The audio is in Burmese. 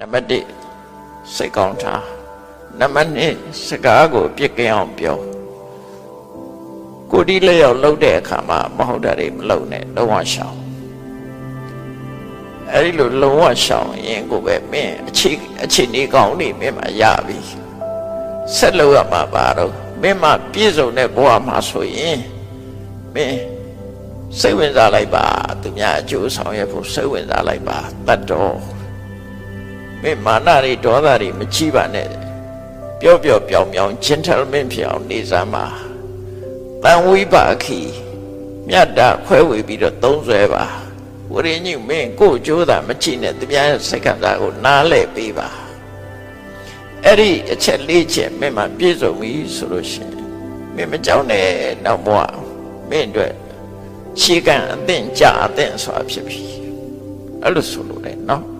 နံပါတ်1စိတ်ကောင်းထားနံပါတ်2စကားကိုပြစ်ကင်းအောင်ပြောကိုဒီလက်ရောက်လှုပ်တဲ့အခါမှာမဟုတ်တာတွေမလှုပ်နဲ့လုံးဝရှောင်အဲ့ဒီလိုလုံးဝရှောင်ရင်ကိုပဲမင်းအခြေအခြေအနေကောင်းနေမင်းမှာရပြီဆက်လို့ရမှာပါတော့မင်းမပြည့်စုံတဲ့ဘဝမှာဆိုရင်မင်းစိတ်ဝင်စားလိုက်ပါသူများအကျိုးဆောင်ရဖို့စိတ်ဝင်စားလိုက်ပါတတ်တော် မင်းမာနတွေဒေါသတွေမကြည့်ပါနဲ့ပြောပြောပြောင်ပြောင် gentleman ဖြစ်အောင်နေစမ်းပါတန်ဝိပါခီမြတ်တာခွဲဝေပြီးတော့သုံးဆွဲပါဝရင်းကြီးမင်းကိုယ်ကြိုးတာမကြည့်နဲ့တပြားရဲ့စိတ်ကစားကိုနားလဲပေးပါအဲ့ဒီအချက်လေးချက်မင်းမပြည့်စုံပြီဆိုလို့ရှိရင်မင်းမကြောက်နဲ့နောက်ဘဝမင်းအတွက်ခြေကံအသင့်ကြအသင့်ဆိုတာဖြစ်ပြီအဲ့လိုဆိုလို့လေနော်